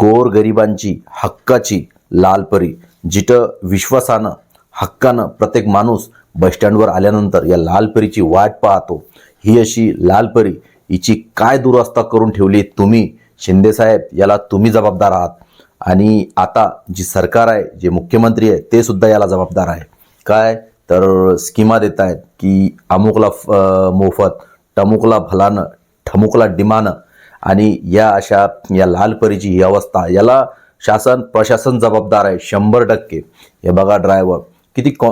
गोरगरिबांची हक्काची लालपरी जिथं विश्वासानं हक्कानं प्रत्येक माणूस बसस्टँडवर आल्यानंतर या लालपरीची वाट पाहतो. ही अशी लालपरी हिची काय दुरवस्था करून ठेवली तुम्ही? शिंदेसाहेब याला तुम्ही जबाबदार आहात. आणि आता जी सरकार आहे जे मुख्यमंत्री आहे ते सुद्धा याला जबाबदार आहे. काय? तर स्कीमा देत आहेत की अमुकला फ- मोफत टमुकला भलानं ठमुकला डिमानं आणि या अशा या लालपरीची ही अवस्था याला शासन प्रशासन जबाबदार आहे शंभर टक्के. हे बघा ड्रायव्हर किती कॉ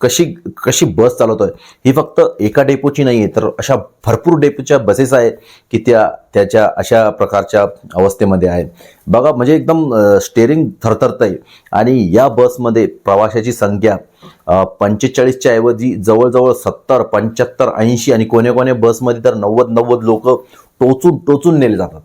कशी कशी बस चालवतोय. ही फक्त एका डेपोची नाही आहे तर अशा भरपूर डेपोच्या बसेस आहेत की त्या त्याच्या अशा प्रकारच्या अवस्थेमध्ये आहे. बघा म्हणजे एकदम स्टेअरिंग थरथरत आहे आणि या बसमध्ये प्रवाशाची संख्या पंचेचाळीसच्या ऐवजी जवळजवळ सत्तर पंच्याहत्तर ऐंशी आणि कोण्या कोण्या बसमध्ये तर नव्वद नव्वद लोक टोचून टोचून नेले जातात.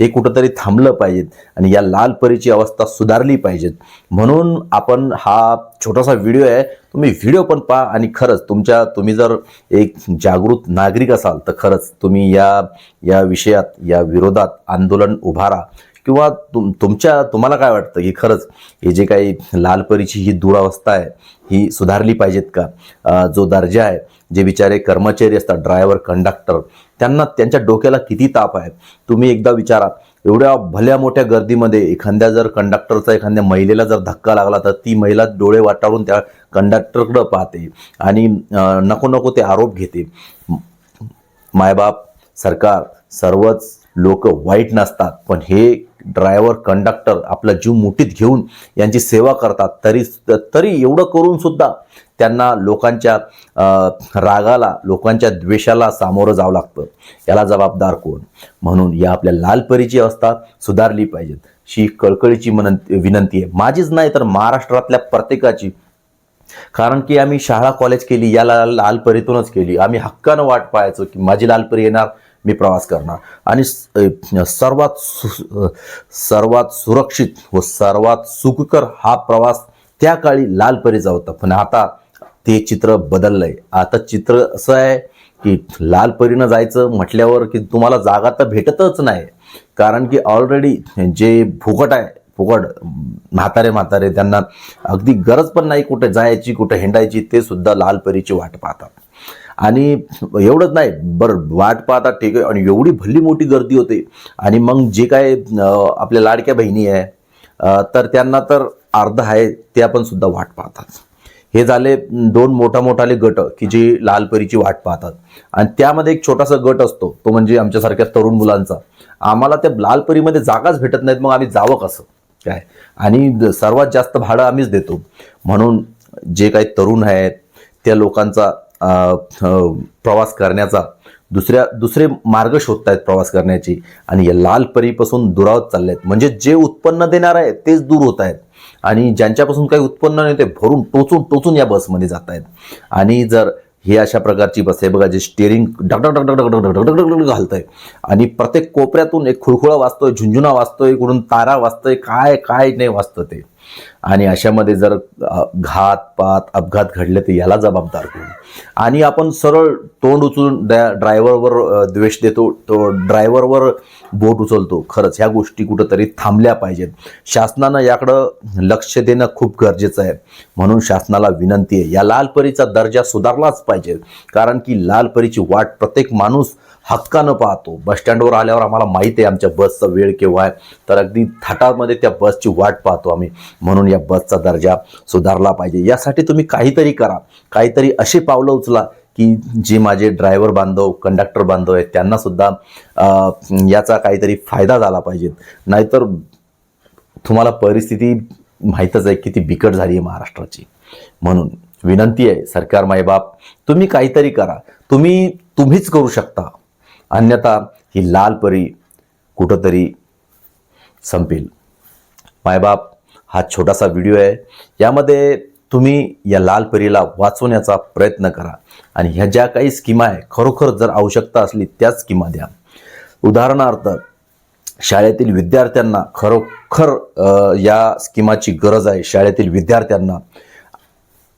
हे कुठंतरी थांबलं पाहिजेत आणि या लाल परीची अवस्था सुधारली पाहिजेत. म्हणून आपण हा छोटासा व्हिडिओ आहे तुम्ही व्हिडिओ पण पहा आणि खरंच तुमच्या तुम्ही जर एक जागृत नागरिक असाल तर खरंच तुम्ही या या विषयात या विरोधात आंदोलन उभारा. किंवा तुम तुमच्या तुम्हाला काय वाटतं की खरंच हे जे काही लालपरीची ही दुरावस्था आहे ही सुधारली पाहिजेत का? जो दर्जा आहे जे बिचारे कर्मचारी असतात ड्रायव्हर कंडक्टर त्यांना त्यांच्या डोक्याला किती ताप आहे? तुम्ही एकदा विचारा एवढ्या भल्या मोठ्या गर्दीमध्ये एखाद्या जर कंडक्टरचा एखाद्या महिलेला जर धक्का लागला तर ती महिला डोळे वाटाळून त्या कंडक्टरकडं पाहते आणि नको नको ते आरोप घेते. मायबाप सरकार सर्वच लोक वाईट नसतात पण हे ड्रायव्हर कंडक्टर आपला जीव मुठीत घेऊन यांची सेवा करतात. तरी तरी एवढं करून सुद्धा त्यांना लोकांच्या रागाला लोकांच्या द्वेषाला सामोरं जावं लागतं. याला जबाबदार कोण? म्हणून या आपल्या लालपरीची अवस्था सुधारली पाहिजेत. ही कळकळीची मनंती विनंती आहे. माझीच नाही तर महाराष्ट्रातल्या प्रत्येकाची. कारण की आम्ही शाळा कॉलेज केली याला लालपरीतूनच केली. आम्ही हक्कानं वाट पाहायचो की माझी लालपरी येणार मी प्रवास करणार. आणि सर्वात सु सर्वात सुरक्षित व सर्वात सुखकर हा प्रवास त्या काळी लाल परीचा होता. पण आता ते चित्र बदललं आहे आता चित्र असं आहे की लाल परीनं जायचं म्हटल्यावर की तुम्हाला जागा तर भेटतच नाही. कारण की ऑलरेडी जे फुकट आहे फुकट म्हातारे म्हातारे त्यांना अगदी गरज पण नाही कुठे जायची कुठे हिंडायची ते सुद्धा लाल परीची वाट पाहतात. आणि एवढंच नाही बरं वाट पाहतात ठीक आहे. आणि एवढी भल्ली मोठी गर्दी होते. आणि मग जे काय आपल्या लाडक्या बहिणी आहे तर त्यांना तर अर्ध आहे त्या पण सुद्धा वाट पाहतात. हे झाले दोन मोठा मोठाले गट की जे लालपरीची वाट पाहतात. आणि त्यामध्ये एक छोटासा गट असतो तो म्हणजे आमच्यासारख्या तरुण मुलांचा. आम्हाला त्या लालपरीमध्ये जागाच भेटत नाहीत मग आम्ही जावं कसं? काय? आणि सर्वात जास्त भाडं आम्हीच देतो. म्हणून जे काही तरुण आहेत त्या लोकांचा प्रवास करण्याचा दुसऱ्या दुसरे मार्ग शोधत आहेत प्रवास करण्याची. आणि या लालपरीपासून दुरावत चालले आहेत म्हणजे जे उत्पन्न देणार आहे तेच दूर होत आहेत आणि ज्यांच्यापासून काही उत्पन्न नाही ते भरून टोचून टोचून या बसमध्ये जात आहेत आणि जर हे अशा प्रकारची बस आहे बघा जे स्टेअरिंग डगडग डगडग डगडग डगडग डगडग आहे आणि प्रत्येक कोपऱ्यातून एक खुळखुळा वाचतोय झुंझुना वाचतोय कुठून तारा वाचतोय काय काय नाही वाजतं ते. आणि अशामध्ये जर घात पात अपघात घडले तर याला जबाबदार कोण? आणि आपण सरळ तोंड उचलून ड्रा ड्रायव्हरवर द्वेष देतो तो ड्रायव्हरवर बोट उचलतो. खरंच ह्या गोष्टी कुठंतरी थांबल्या पाहिजेत. शासनानं याकडं लक्ष देणं खूप गरजेचं आहे. म्हणून शासनाला विनंती आहे या लालपरीचा दर्जा सुधारलाच पाहिजे. कारण की लालपरीची वाट प्रत्येक माणूस हक्कानं पाहतो. बसस्टँडवर आल्यावर आम्हाला माहिती आहे आमच्या बसचा वेळ केव्हा आहे. तर अगदी थाटामध्ये त्या बसची वाट पाहतो आम्ही. म्हणून या बसचा दर्जा सुधारला पाहिजे. यासाठी तुम्ही काहीतरी करा. काहीतरी अशी पावलं उचला की जे माझे ड्रायव्हर बांधव कंडक्टर बांधव आहेत त्यांनासुद्धा याचा काहीतरी फायदा झाला पाहिजे. नाहीतर तुम्हाला परिस्थिती माहीतच आहे किती बिकट झाली आहे महाराष्ट्राची. म्हणून विनंती आहे सरकार मायबाप तुम्ही काहीतरी करा. तुम्ही तुम्हीच करू शकता. अन्यथा ही लाल परी कुठंतरी संपेल. मायबाप हा छोटासा व्हिडिओ आहे. यामध्ये तुम्ही या लाल परीला वाचवण्याचा प्रयत्न करा. आणि ह्या ज्या काही स्कीमा आहे खरोखर जर आवश्यकता असली त्याच स्कीमा द्या. उदाहरणार्थ शाळेतील विद्यार्थ्यांना खरोखर या स्कीमाची गरज आहे शाळेतील विद्यार्थ्यांना.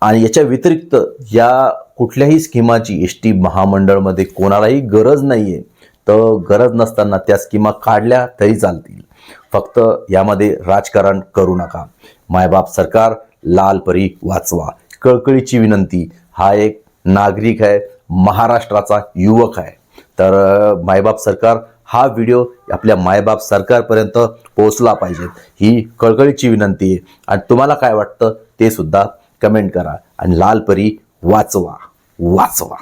आणि याच्या व्यतिरिक्त या कुठल्याही स्कीमाची एस टी महामंडळमध्ये कोणालाही गरज नाही आहे तर गरज नसताना त्या स्कीमा काढल्या तरी चालतील. फक्त यामध्ये राजकारण करू नका. मायबाप सरकार लाल परी वाचवा. कळकळीची विनंती हा एक नागरिक आहे महाराष्ट्राचा युवक आहे. तर मायबाप सरकार हा व्हिडिओ आपल्या मायबाप सरकारपर्यंत पोहोचला पाहिजे. ही कळकळीची विनंती आहे. आणि तुम्हाला काय वाटतं ते सुद्धा कमेंट करा. आणि लाल परी वाचवा. वाचवा.